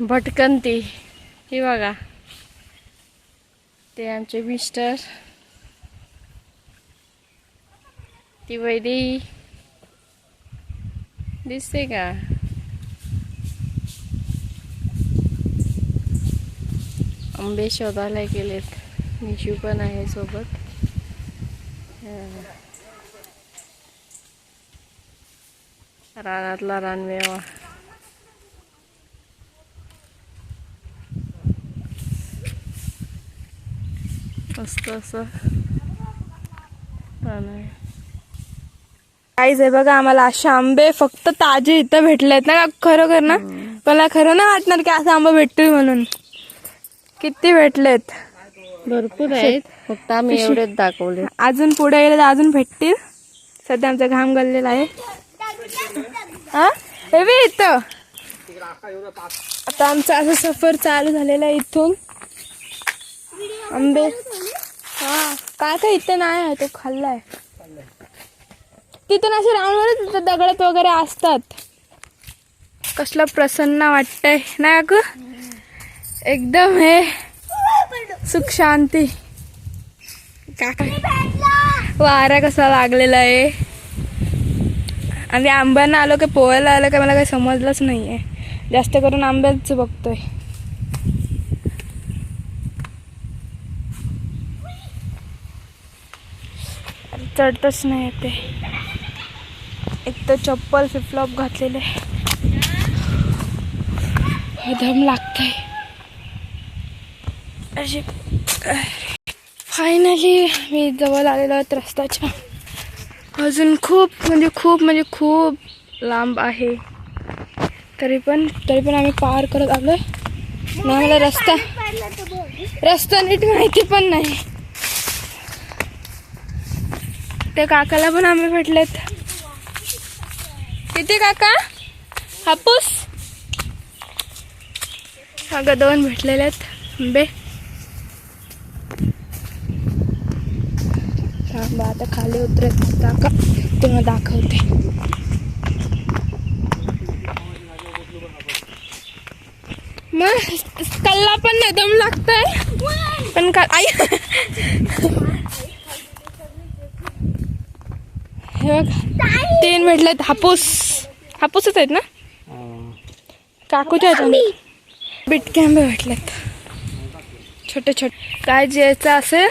भटकंती. ही बघा. ते आमचे मिस्टर. ती वैदी दिसते का? आंबे शोधायला गेलेत. निशू पण आहे सोबत. रानातला रानमेवा. मस्त असं. काहीच आहे बघा आम्हाला असे आंबे फक्त ताजे इथं भेटले आहेत ना खरोखर ना? मला खरं नाही वाटणार की असं आंबे भेटतील म्हणून. किती भेटलेत? भरपूर आहेत. फक्त आम्ही एवढेच दाखवले. अजून पुढे गेले तर अजून भेटतील. सध्या आमचा घाम गळलेला आहे. हा? हे इथं. आता आमचा असं सफर चालू झालेला आहे इथून. आंबे. हा काय काय इथं नाही आहे तो खाल्लाय. तिथून असे राऊंडवरच दगडत दगडात वगैरे असतात. कसलं प्रसन्न वाटतंय नाही अगं एकदम हे सुख शांती. काका वारा कसा लागलेला आहे. आणि आंब्यांना आलो की पोहायला आलं का मला काही समजलंच नाही आहे जास्त करून आंब्याच बघतोय. चढतच नाही येते एक तर चप्पल फ्लिपफ्लॉप घातलेले. दम लागतंय. अशी फायनली मी जवळ आलेलो आहेत रस्त्याच्या. अजून खूप म्हणजे खूप म्हणजे खूप लांब आहे. तरी पण तरी पण आम्ही पार करत आलो आहे आम्हाला रस्ता रस्ता नीट माहिती पण नाही. त्या काकाला पण आंबे भेटलेत किती काका? हापूस? अगं दोन भेटलेले आहेत. आंबे थांबा आता खाली उतरत काका तेव्हा दाखवते. मग कल्ला पण नाही दम लागतंय. पण का आई. हे बघ तीन भेटलेत हापूस. हापूसच आहेत ना? काकूच्या आहेत बिटके आंबे भेटलेत छोटे छोटे काय ज्याचं असेल?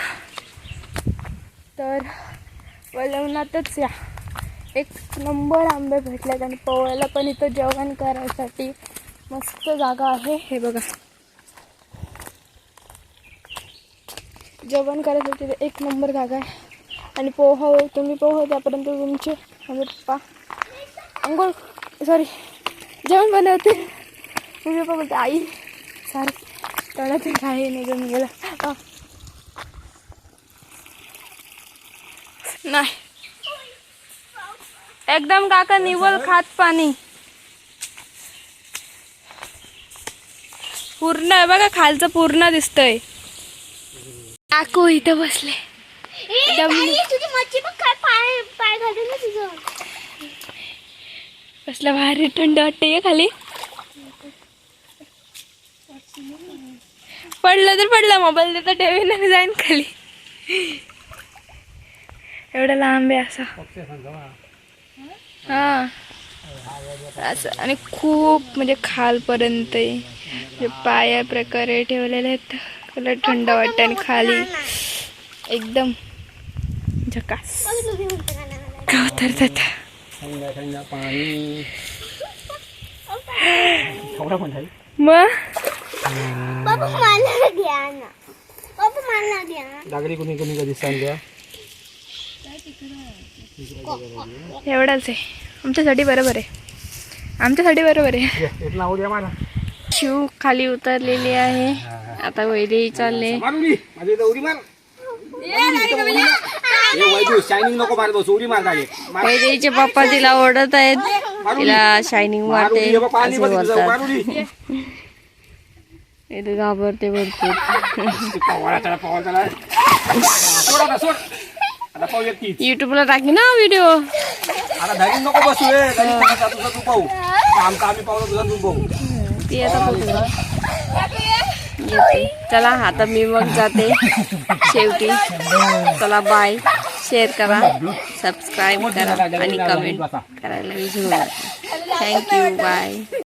तर वलवणातच या. एक नंबर आंबे भेटलेत आणि पोवायला पण इथं जेवण करायसाठी मस्त जागा आहे. हे बघा. जेवण करायसाठी एक नंबर जागा आहे. आणि पोहा हो, तुम्ही पोहा हो, त्यापर्यंत तुमचे मम्मी पप्पा. अंघोळ सॉरी जेवण बनवते. मम्मी पप्पा बोलते आई सॉरी तळ्यातून काही निघून गेलं. नाही. एकदम काका निवल खात पाणी. पूर्ण आहे बघा खालचं पूर्ण दिसतंय. काकू इथं बसले. तुझी मच्छी पण काय पाय पाय घालून ना तुझं. कसलं भारी थंड वाटते खाली. पडलं तर पडलं मोबाईल देता ठेवी जाईन खाली. एवढा लांब आहे असा. हा. असं आणि खूप म्हणजे खालपर्यंत आहे. म्हणजे पाया प्रकारे ठेवलेले आहेत. थंड वाटतं आणि खाली. एकदम झकास. उतरतात थंड थंड पाणी. थोडा पण आहे? मग? लागली कुणी कुणी कधी सांगा एवढाच आहे. आमच्यासाठी बरोबर आहे. आमच्यासाठी बरोबर आहे. शिव खाली उतरलेली आहे. आता वैदेही चालले. शायनिंग नको मारत बस उडी मार खाली मार वैदेहीचे पप्पा तिला ओढत आहेत. तिला शायनिंग मारू मारते. घाबरते भरपूर. युट्यूबला टाकी ना व्हिडिओ नको बसू तुझं तू पाहू. आमचा आम्ही पाहू तुझा तू पाहू. ती आता बघू येते. चला आता मी मग जाते. शेवटी. चला बाय. शेअर करा. सबस्क्राईब करा आणि कमेंट करायला विसरू नका. Thank you bye